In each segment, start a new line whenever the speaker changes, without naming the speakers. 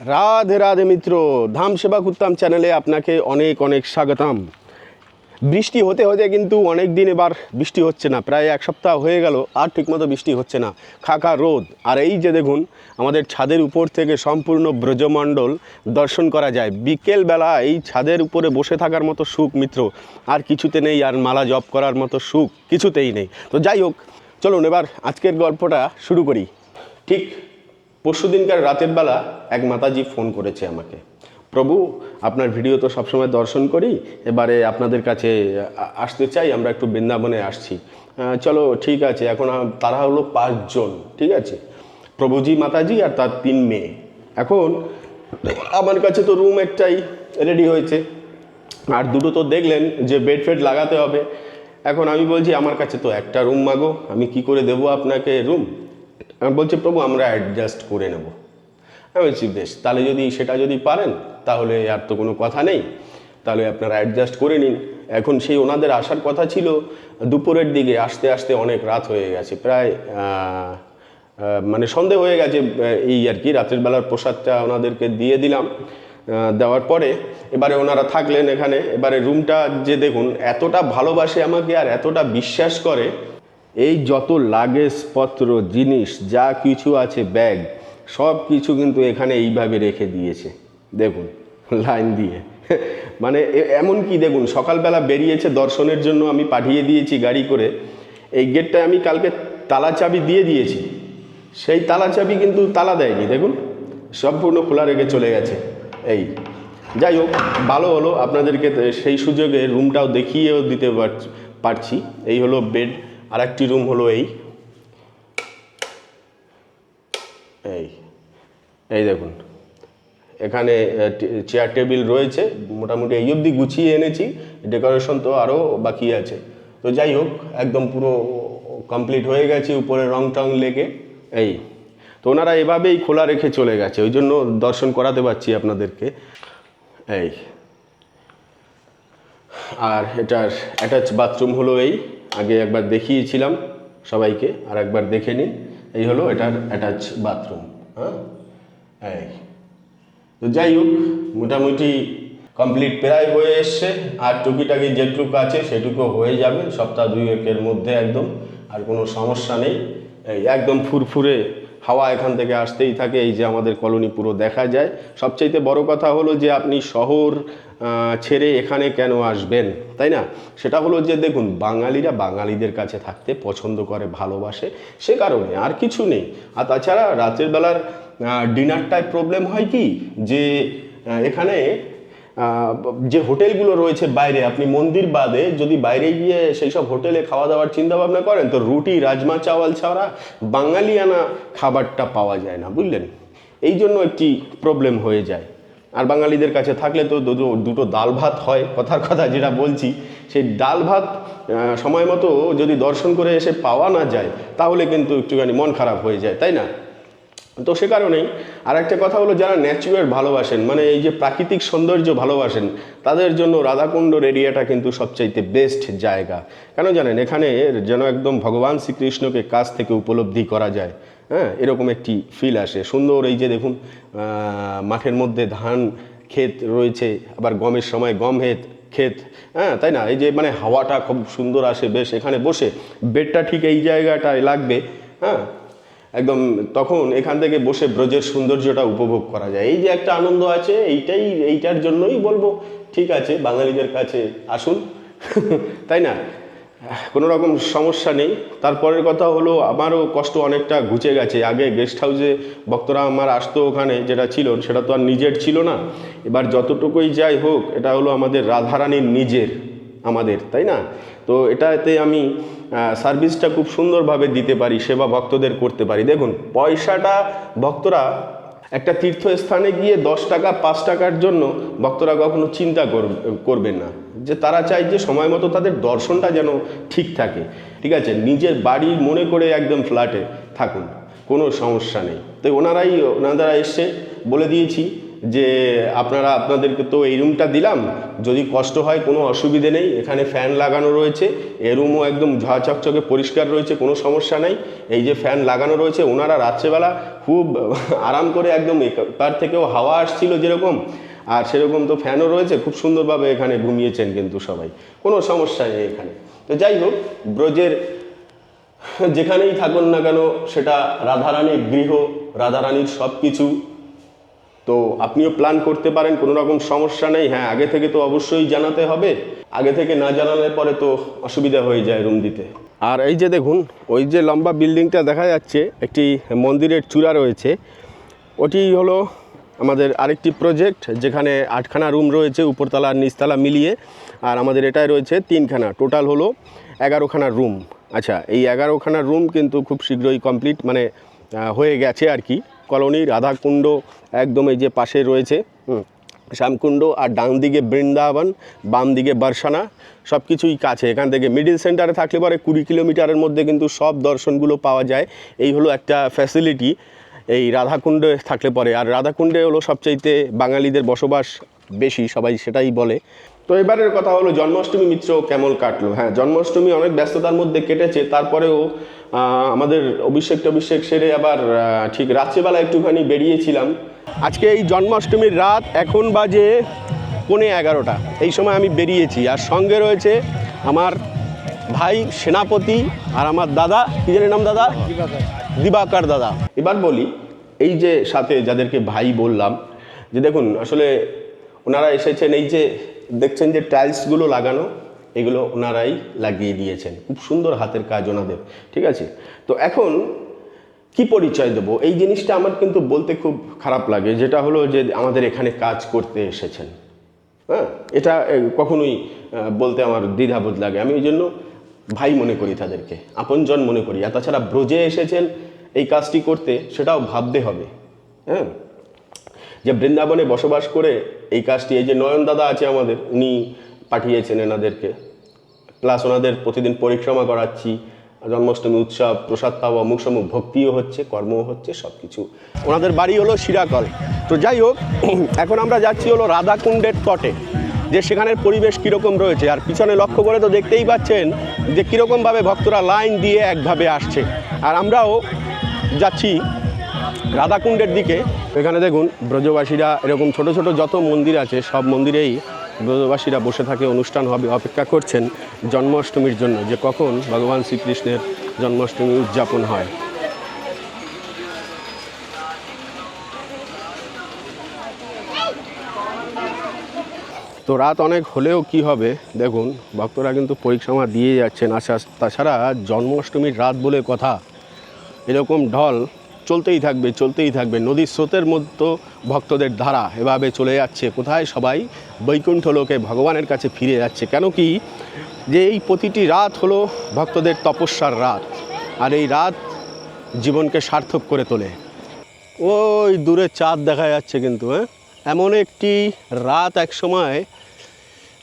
রাধে রাধে মিত্র, ধাম সেবা কুত্তাম চ্যানেলে আপনাকে অনেক অনেক স্বাগতম। বৃষ্টি হতে হতে কিন্তু অনেক দিন এবার বৃষ্টি হচ্ছে না, প্রায় এক সপ্তাহ হয়ে গেল, আর ঠিকমতো বৃষ্টি হচ্ছে না। খাকা রোদ, আর এই যে দেখুন, আমাদের ছাদের উপর থেকে সম্পূর্ণ ব্রজমণ্ডল দর্শন করা যায়। বিকেলবেলা এই ছাদের উপরে বসে থাকার মতো সুখ মিত্র, আর কিছুতে নেই, আর মালা জপ করার মতো সুখ কিছুতেই নেই। তো যাই হোক, চলুন এবার আজকের গল্পটা শুরু করি। ঠিক পরশু দিনকার রাতের বেলা এক মাতাজি ফোন করেছে আমাকে। প্রভু, আপনার ভিডিও তো সবসময় দর্শন করি, এবারে আপনাদের কাছে আসতে চাই, আমরা একটু বৃন্দাবনে আসছি। চলো, ঠিক আছে, এখন তারা হলো পাঁচজন, ঠিক আছে? প্রভুজি মাতাজি আর তার তিন মেয়ে। এখন আমার কাছে তো রুম একটাই রেডি হয়েছে। আর দুটো তো দেখলেন যে বেড ফেড লাগাতে হবে। এখন আমি বলছি, আমার কাছে তো একটা রুম মাগো, আমি কি করে দেবো আপনাকে রুম বলছি, প্রভু, আমরা অ্যাডজাস্ট করে নেব। আমি বলছি, বেশ, তাহলে যদি সেটা যদি পারেন, তাহলে আর তো কোনো কথা নেই। তাহলে আপনারা অ্যাডজাস্ট করে নিন। এখন সেই ওনাদের আসার কথা ছিল, দুপুরের দিকে আসতে আসতে অনেক রাত হয়ে গেছে। প্রায় মানে সন্ধে হয়ে গেছে এই আর কি, রাতের বেলার প্রসাদটা ওনাদেরকে দিয়ে দিলাম দেওয়ার পরে এবারে ওনারা থাকলেন এখানে। এবারে রুমটা যে দেখুন, এতটা ভালোবাসে আমাকে আর এতটা বিশ্বাস করে এই যত লাগেজপত্র জিনিস, যা কিছু আছে, ব্যাগ, সব কিছু কিন্তু এখানে এইভাবে রেখে দিয়েছে। দেখুন, লাইন দিয়ে। মানে এমন কি দেখুন, সকালবেলা বেরিয়েছে দর্শনের জন্য আমি পাঠিয়ে দিয়েছি গাড়ি করে। এই গেটটায় আমি কালকে তালা চাবি দিয়ে দিয়েছি। সেই তালা চাবি কিন্তু তালা দেয়নি, দেখুন, সম্পূর্ণ খোলা রেখে চলে গেছে। এই, যাই হোক, ভালো হলো। আপনাদেরকে সেই সুযোগে রুমটাও দেখিয়েও দিতে পারছি এই হলো বেড আর একটি রুম হলো এই। এই এই দেখুন। এখানে চেয়ার টেবিল রয়েছে। মোটামুটি এই অবধি গুছিয়ে এনেছি। ডেকোরেশন তো আরও বাকি আছে। তো যাই হোক, একদম পুরো কমপ্লিট হয়ে গেছে উপরে রং টং লেগে। এই, তো ওনারা এভাবেই খোলা রেখে চলে গেছে। ওই জন্য দর্শন করাতে পারছি আপনাদেরকে। এই, আর এটার অ্যাটাচ বাথরুম হলো এই। আগে একবার দেখিয়েছিলাম সবাইকে, আর একবার দেখে নিন। এই হলো এটার অ্যাটাচ বাথরুম হ্যাঁ? এই। তো যাই হোক, মোটামুটি কমপ্লিট প্রায় হয়ে এসছে। আর টুকিটাকি যেটুকু আছে সেটুকু হয়ে যাবে, সপ্তাহ দুই একের মধ্যে একদম, আর কোনো সমস্যা নেই। একদম ফুরফুরে হাওয়া এখান থেকে আসতেই থাকে, এই যে আমাদের কলোনি পুরো দেখা যায়। সবচাইতে বড় কথা হলো যে আপনি শহর ছেড়ে এখানে কেন আসবেন, তাই না? সেটা হলো যে দেখুন, বাঙালিরা বাঙালিদের কাছে থাকতে পছন্দ করে, ভালোবাসে, সে কারণে আর কিছু নেই। আর তাছাড়া রাতের বেলার ডিনারটায় প্রবলেম হয় কি? যে এখানে যে হোটেলগুলো রয়েছে বাইরে, আপনি মন্দির বাদে যদি বাইরে গিয়ে সেই সব হোটেলে খাওয়া দাওয়ার চিন্তা ভাবনা করেন, তো রুটি, রাজমা, চাওয়াল ছাড়া বাঙালিয়ানা খাবারটা পাওয়া যায় না, বুঝলেন? এই জন্য একটি প্রবলেম হয়ে যায়। আর বাঙালিদের কাছে থাকলে তো দুটো দুটো ডাল ভাত হয়, কথার কথা যেটা বলছি। সেই ডাল ভাত সময় মতো যদি দর্শন করে এসে পাওয়া না যায়, তাহলে কিন্তু একটুখানি মন খারাপ হয়ে যায়, তাই না? তো সে কারণেই আর একটা কথা হলো যারা ন্যাচুরাল ভালোবাসেন মানে এই যে প্রাকৃতিক সৌন্দর্য ভালোবাসেন, তাদের জন্য রাধাকুণ্ডর এরিয়াটা কিন্তু সবচাইতে বেস্ট জায়গা। কেন জানেন? এখানে যেন একদম ভগবান শ্রীকৃষ্ণকে কাছ থেকে উপলব্ধি করা যায়। হ্যাঁ এরকম একটি ফিল আসে। সুন্দর এই যে দেখুন মাঠের মধ্যে ধান ক্ষেত রয়েছে, আবার গমের সময় গম ক্ষেত ক্ষেত হ্যাঁ তাই না? এই যে মানে হাওয়াটা খুব সুন্দর আসে, বেশ এখানে বসে। বেডটা ঠিক এই জায়গাটায় লাগবে হ্যাঁ? একদম তখন এখান থেকে বসে ব্রজের সৌন্দর্যটা উপভোগ করা যায়। এই যে একটা আনন্দ আছে, এইটাই, এইটার জন্যই বলব, ঠিক আছে, বাঙালিদের কাছে আসুন। তাই না? কোনো রকম সমস্যা নেই। তারপরের কথা হলো, আমারও কষ্ট অনেকটা ঘুচে গেছে। আগে গেস্ট হাউসে ভক্তরা আমার আসতো ওখানে, যেটা ছিল, সেটা তো আর নিজের ছিল না। এবার যতটুকুই যাই হোক, এটা হলো আমাদের রাধারানীর নিজের। আমাদের, তাই না? তো এটাতে আমি সার্ভিসটা খুব সুন্দরভাবে দিতে পারি, সেবা ভক্তদের করতে পারি। দেখুন, পয়সাটা ভক্তরা একটা তীর্থস্থানে গিয়ে দশ টাকা, পাঁচ টাকার জন্য ভক্তরা কখনো চিন্তা কর- করবেন না। যে তারা চায় যে সময় মতো তাদের দর্শনটা যেন ঠিক থাকে। ঠিক আছে? নিজের বাড়ি মনে করে একদম ফ্ল্যাটে থাকুন। কোনো সমস্যা নেই। তো ওনারাই, ওনারা এসছে বলে দিয়েছি যে আপনারা, আপনাদেরকে তো এই রুমটা দিলাম। যদি কষ্ট হয়, কোনো অসুবিধে নেই। এখানে ফ্যান লাগানো রয়েছে। এ রুমও একদম ঝা চকচকে পরিষ্কার রয়েছে, কোনো সমস্যা নেই। এই যে ফ্যান লাগানো রয়েছে, ওনারা রাত্রেবেলা খুব আরাম করে একদম তার থেকেও হাওয়া আসছিল যেরকম, আর সেরকম তো ফ্যানও রয়েছে। খুব সুন্দরভাবে এখানে ঘুমিয়েছেন কিন্তু সবাই। কোনো সমস্যা নেই এখানে। তো যাই হোক, ব্রজের যেখানেই থাকুন না কেন, সেটা রাধারানীর গৃহ, রাধারানীর সব কিছু তো আপনিও প্ল্যান করতে পারেন, কোনো রকম সমস্যা নেই। হ্যাঁ আগে থেকে তো অবশ্যই জানাতে হবে। আগে থেকে না জানানোর পরে তো অসুবিধা হয়ে যায় রুম দিতে। আর এই যে দেখুন, ওই যে লম্বা বিল্ডিংটা দেখা যাচ্ছে, একটি মন্দিরের চূড়া রয়েছে। ওটি হলো আমাদের আরেকটি প্রজেক্ট যেখানে আটখানা রুম রয়েছে, উপরতলা আর নিচতলা মিলিয়ে। আর আমাদের এটাই রয়েছে তিনখানা। টোটাল হলো এগারোখানা রুম আচ্ছা এই এগারোখানা রুম কিন্তু খুব শীঘ্রই কমপ্লিট মানে হয়ে গেছে আর কি। কলোনি, রাধাকুণ্ড একদম এই যে পাশে রয়েছে শ্যামকুণ্ড আর ডান দিকে বৃন্দাবন বাম দিকে বর্ষানা সব কিছুই কাছে। এখান থেকে মিডিল সেন্টারে থাকলে পরে কুড়ি কিলোমিটারের মধ্যে কিন্তু সব দর্শনগুলো পাওয়া যায়। এই হলো একটা ফ্যাসিলিটি এই রাধাকুণ্ডে থাকলে পরে। আর রাধাকুণ্ডে হলো সবচাইতে বাঙালিদের বসবাস বেশি, সবাই সেটাই বলে। তো এবারের কথা হলো জন্মাষ্টমী মিত্র কেমন কাটলো? হ্যাঁ জন্মাষ্টমী অনেক ব্যস্ততার মধ্যে কেটেছে তারপরেও আমাদের অভিষেক টভিষেক সেরে আবার ঠিক রাত্রেবেলা একটুখানি বেরিয়েছিলাম। আজকে এই জন্মাষ্টমীর রাত এখন বাজে পৌনে এগারোটা। এই সময় আমি বেরিয়েছি। আর সঙ্গে রয়েছে আমার ভাই সেনাপতি আর আমার দাদা কি জানি নাম দাদা? দিবাকার দাদা। এবার বলি এই যে সাথে যাদেরকে ভাই বললাম যে দেখুন আসলে ওনারা এসেছেন এই যে দেখছেন যে টাইলসগুলো লাগানো, এগুলো ওনারাই লাগিয়ে দিয়েছেন। খুব সুন্দর হাতের কাজ ওনাদের, ঠিক আছে? তো এখন কি পরিচয় দেবো? এই জিনিসটা আমার কিন্তু বলতে খুব খারাপ লাগে, যেটা হলো যে আমাদের এখানে কাজ করতে এসেছেন। হ্যাঁ? এটা কখনোই বলতে আমার দ্বিধাবোধ লাগে। আমি ওই জন্য ভাই মনে করি তাদেরকে, আপনজন মনে করি। আর তাছাড়া ব্রজে এসেছেন, এই কাজটি করতে, সেটাও ভাবতে হবে। হ্যাঁ? যে বৃন্দাবনে বসবাস করে এই কাজটি, এই যে নয়ন দাদা আছে আমাদের, উনি পাঠিয়েছেন এনাদেরকে। প্লাস ওনাদের প্রতিদিন পরিক্রমা করাচ্ছি, জন্মাষ্টমী উৎসব, প্রসাদ পাওয়া অমুক সমুক ভক্তিও হচ্ছে, কর্মও হচ্ছে সব কিছু ওনাদের বাড়ি হলো শিরাকল তো যাই হোক, এখন আমরা যাচ্ছি হলো রাধাকুণ্ডের তটে, যে সেখানের পরিবেশ কীরকম রয়েছে। আর পিছনে লক্ষ্য করে তো দেখতেই পাচ্ছেন যে কীরকমভাবে ভক্তরা লাইন দিয়ে একভাবে আসছে। আর আমরাও যাচ্ছি রাধাকুণ্ডের দিকে। এখানে দেখুন, ব্রজবাসীরা এরকম ছোট ছোট যত মন্দির আছে, সব মন্দিরেই ব্রজবাসীরা বসে থাকে, অনুষ্ঠান হবে, অপেক্ষা করছেন জন্মাষ্টমীর জন্য, যে কখন ভগবান শ্রীকৃষ্ণের জন্মাষ্টমী উদযাপন হয়। তো রাত অনেক হলেও কি হবে, দেখুন, ভক্তরা কিন্তু পরিক্রমা দিয়ে যাচ্ছেন আচ্ছা তাছাড়া জন্মাষ্টমীর রাত বলে কথা, এরকম ঢল চলতেই থাকবে চলতেই থাকবে। নদীর স্রোতের মতো ভক্তদের ধারা এভাবে চলে যাচ্ছে। কোথায় সবাই? বৈকুণ্ঠ লোকে ভগবানের কাছে ফিরে যাচ্ছে। কেন কি? যে এই প্রতিটি রাত হলো ভক্তদের তপস্যার রাত। আর এই রাত জীবনকে সার্থক করে তোলে। ওই দূরে চাঁদ দেখা যাচ্ছে কিন্তু হ্যাঁ? এমন একটি রাত এক সময়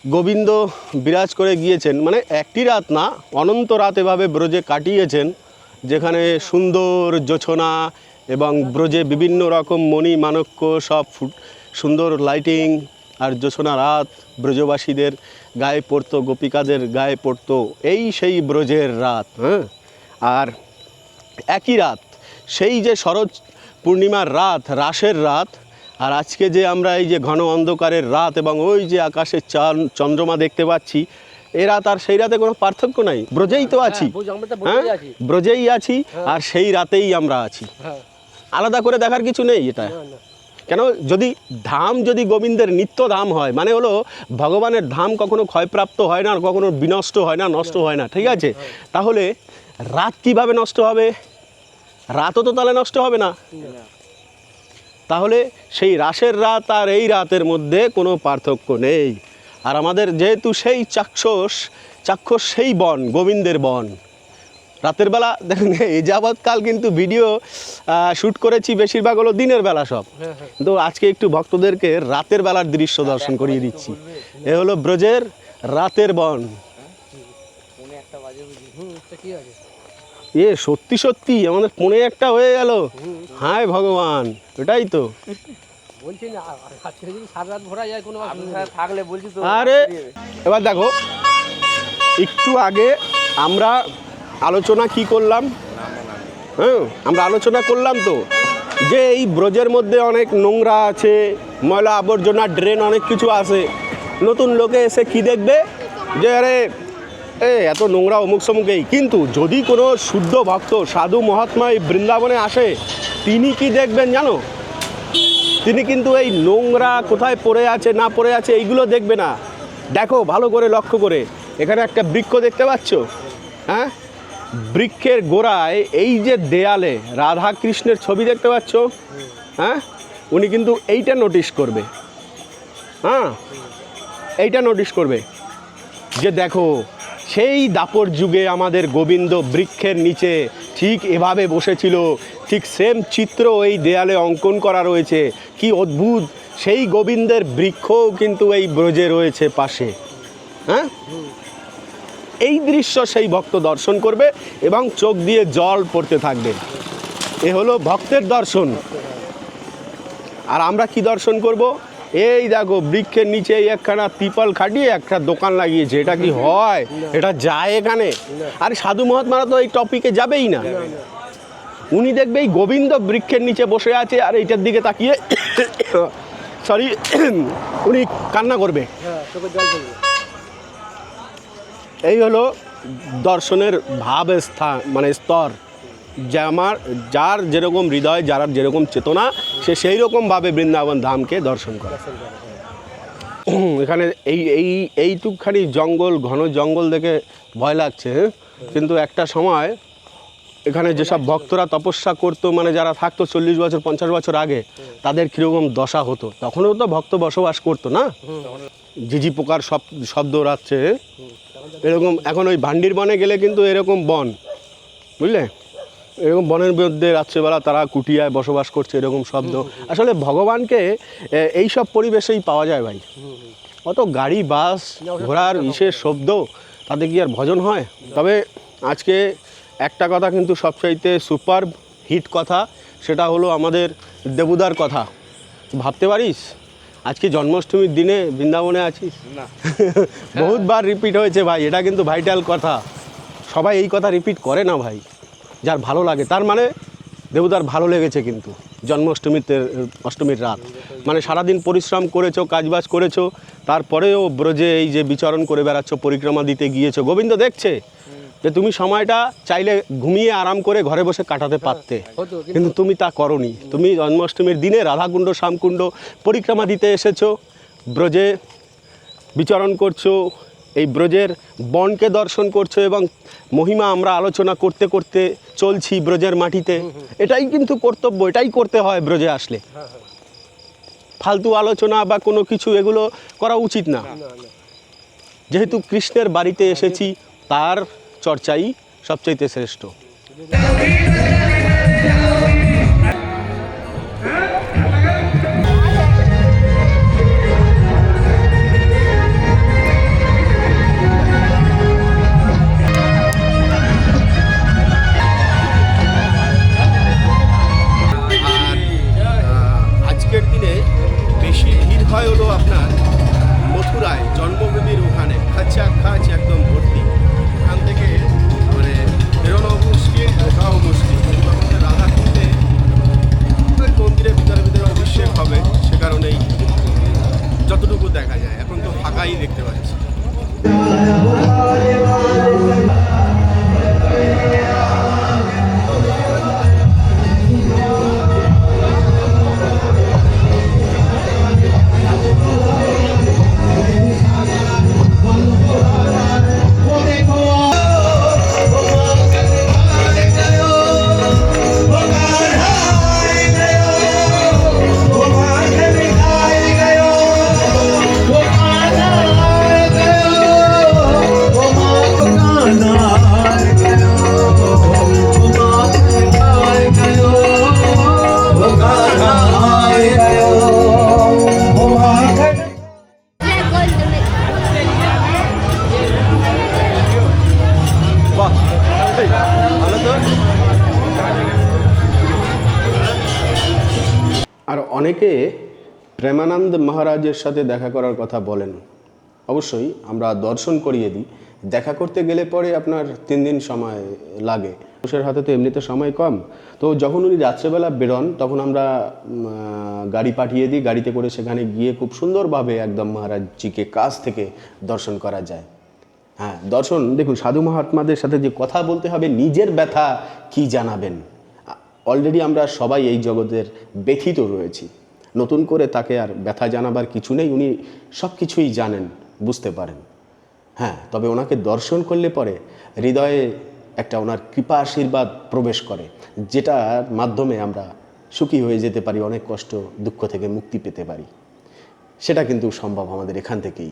গোবিন্দ বিরাজ করে গিয়েছেন। মানে একটি রাত না, অনন্ত রাত এভাবে ব্রজে কাটিয়েছেন। যেখানে সুন্দর জোছনা এবং ব্রজে বিভিন্ন রকম মণি মানক্য, সব সুন্দর লাইটিং আর জোছনা রাত, ব্রজবাসীদের গায়ে পড়তো, গোপিকাদের গায়ে পড়তো, এই সেই ব্রজের রাত হ্যাঁ? আর একই রাত, সেই যে শরৎ পূর্ণিমার রাত, রাসের রাত, আর আজকে যে আমরা এই যে ঘন অন্ধকারের রাত এবং ওই যে আকাশের চান, চন্দ্রমা দেখতে পাচ্ছি এ রাত আর সেই রাতে কোনো পার্থক্য নাই। ব্রজেই তো আছি।
হ্যাঁ,
হ্যাঁ?
ব্রজেই আছি।
আর সেই রাতেই আমরা আছি।
হ্যাঁ।
আলাদা করে দেখার কিছু নেই এটা। কেন? যদি ধাম যদি গোবিন্দের নিত্য ধাম হয় মানে হলো ভগবানের ধাম কখনো ক্ষয়প্রাপ্ত হয় না আর কখনো বিনষ্ট হয় না নষ্ট হয় না ঠিক আছে? তাহলে রাত কীভাবে নষ্ট হবে? রাতও তো তাহলে নষ্ট হবে না।
না।
তাহলে সেই রাসের রাত আর এই রাতের মধ্যে কোনো পার্থক্য নেই। আর আমাদের যেহেতু সেই চাক্ষুষ চাক্ষুষ সেই বন গোবিন্দের বন। রাতের বেলা দেখুন এই যাবৎকাল কিন্তু ভিডিও শ্যুট করেছি বেশিরভাগ হলো দিনের বেলা সব।
হ্যাঁ, হ্যাঁ।
তো আজকে একটু ভক্তদেরকে রাতের বেলার দৃশ্য দর্শন করিয়ে দিচ্ছি। এ হলো ব্রজের রাতের বন। এ সত্যি সত্যি আমাদের পনে একটা হয়ে গেল। হায় ভগবান এটাই তো।
বলছি না আ- আ- আজকে যদি সারা রাত ভরা যায় কোনো
আপনি
অসুবিধা নেই।
থাকলে বলছি তো।
আরে এবার দেখো একটু আগে আমরা আলোচনা কি করলাম? হ্যাঁ আমরা আলোচনা করলাম তো যে এই ব্রজের মধ্যে অনেক নোংরা আছে ময়লা আবর্জনা ড্রেন অনেক কিছু আছে। নতুন লোকে এসে কি দেখবে? যে আরে এ এত নোংরা অমুক সমুক এই। কিন্তু যদি কোনো শুদ্ধ ভক্ত সাধু মহাত্মা এই বৃন্দাবনে আসে তিনি কি দেখবেন জানো? তিনি কিন্তু এই নোংরা কোথায় পড়ে আছে, না পড়ে আছে, এইগুলো দেখবে না। দেখো, ভালো করে লক্ষ্য করে। এখানে একটা বৃক্ষ দেখতে পাচ্ছ? হ্যাঁ? বৃক্ষের গোড়ায় এই যে দেয়ালে রাধা কৃষ্ণের ছবি দেখতে পাচ্ছ? হ্যাঁ? উনি কিন্তু এইটা নোটিশ করবে। হ্যাঁ? এইটা নোটিশ করবে। যে দেখো, সেই দাপর যুগে আমাদের গোবিন্দ বৃক্ষের নিচে ঠিক এভাবে বসেছিল। ঠিক সেম চিত্র এই দেয়ালে অঙ্কন করা রয়েছে। কি অদ্ভুত! সেই গোবিন্দের বৃক্ষও কিন্তু এই ব্রজে রয়েছে পাশে। হ্যাঁ? এই দৃশ্য সেই ভক্ত দর্শন করবে এবং চোখ দিয়ে জল পড়তে থাকবে। এ হলো ভক্তের দর্শন। আর আমরা কি দর্শন করব? এই দেখো, বৃক্ষের নিচে একখানা পিপল খাটিয়ে একটা দোকান লাগিয়েছে। এটা কি হয়? এটা যায় এখানে? আর সাধু মহাত্মারা তো এই টপিকে যাবেই না। উনি দেখবে এই গোবিন্দ বৃক্ষের নিচে বসে আছে, আর এইটার দিকে তাকিয়ে সরি, উনি কান্না করবে। এই হলো দর্শনের ভাব স্থান মানে স্তর। যে আমার যার যেরকম হৃদয়, যার যেরকম চেতনা, সে সেই রকমভাবে বৃন্দাবন ধামকে দর্শন করে। এখানে এই এই, এইটুকখানি জঙ্গল, ঘন জঙ্গল দেখে ভয় লাগছে। কিন্তু একটা সময় এখানে যেসব ভক্তরা তপস্যা করতো মানে যারা থাকতো চল্লিশ বছর, পঞ্চাশ বছর আগে, তাদের কীরকম দশা হতো? তখনও তো ভক্ত বসবাস করতো না? ঝিঝি পোকার সব, শব্দ রাচ্ছে এরকম, এখন ওই ভান্ডির বনে গেলে কিন্তু এরকম বন, বুঝলে? এরকম বনের মধ্যে রাত্রেবেলা তারা কুটিয়ায় বসবাস করছে এরকম শব্দ। আসলে ভগবানকে এই সব পরিবেশেই পাওয়া যায় ভাই। অত গাড়ি বাস ঘোড়ার বিশেষ শব্দ তাতে কি আর ভজন হয়? তবে আজকে একটা কথা কিন্তু সবচাইতে সুপার হিট কথা সেটা হলো আমাদের দেবুদার কথা। ভাবতে পারিস? আজকে জন্মাষ্টমীর দিনে বৃন্দাবনে আছিস?
না।
বহুতবার রিপিট হয়েছে ভাই এটা কিন্তু ভাইটাল কথা। সবাই এই কথা রিপিট করে না ভাই। যার ভালো লাগে তার মানে দেবতার ভালো লেগেছে কিন্তু জন্মাষ্টমীতে অষ্টমীর রাত। মানে সারাদিন পরিশ্রম করেছ কাজবাজ করেছ তারপরেও ব্রজে এই যে বিচরণ করে বেড়াচ্ছ পরিক্রমা দিতে গিয়েছো গোবিন্দ দেখছে যে তুমি সময়টা চাইলে ঘুমিয়ে আরাম করে ঘরে বসে কাটাতে পারতে।
কিন্তু
কিন্তু তুমি তা করনি। তুমি জন্মাষ্টমীর দিনে রাধাকুণ্ড শ্যামকুণ্ড পরিক্রমা দিতে এসেছ ব্রজে বিচরণ করছ এই ব্রজের বনকে দর্শন করছ এবং মহিমা আমরা আলোচনা করতে করতে চলছি ব্রজের মাটিতে। এটাই কিন্তু কর্তব্য এটাই করতে হয় ব্রজে আসলে। ফালতু আলোচনা বা কোনো কিছু এগুলো করা উচিত না। যেহেতু কৃষ্ণের বাড়িতে এসেছি তার চর্চাই সবচাইতে শ্রেষ্ঠ। ফাঁকাই দেখতে মহারাজের সাথে দেখা করার কথা বলেন। অবশ্যই আমরা দর্শন করিয়ে দিই। দেখা করতে গেলে পরে আপনার তিন দিন সময় লাগে। মানুষের হাতে তো এমনিতে সময় কম। তো যখন উনি রাত্রেবেলা বেরোন, তখন আমরা গাড়ি পাঠিয়ে দিই। গাড়িতে করে সেখানে গিয়ে খুব সুন্দরভাবে একদম মহারাজজিকে কাছ থেকে দর্শন করা যায়। হ্যাঁ দর্শন, দেখুন, সাধু মহাত্মাদের সাথে যে কথা বলতে হবে, নিজের ব্যথা কি জানাবেন? অলরেডি আমরা সবাই এই জগতের ব্যথিত রয়েছি। নতুন করে তাকে আর ব্যথা জানাবার কিছু নেই, উনি সব কিছুই জানেন, বুঝতে পারেন। হ্যাঁ তবে ওনাকে দর্শন করলে পরে হৃদয়ে একটা ওনার কৃপা আশীর্বাদ প্রবেশ করে, যেটার মাধ্যমে আমরা সুখী হয়ে যেতে পারি, অনেক কষ্ট, দুঃখ থেকে মুক্তি পেতে পারি। সেটা কিন্তু সম্ভব আমাদের এখান থেকেই।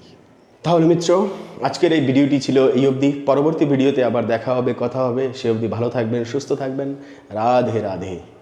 তাহলে মিত্র, আজকের এই ভিডিওটি ছিল এই অবধি। পরবর্তী ভিডিওতে আবার দেখা হবে, কথা হবে। সে অবধি ভালো থাকবেন, সুস্থ থাকবেন। রাধে রাধে।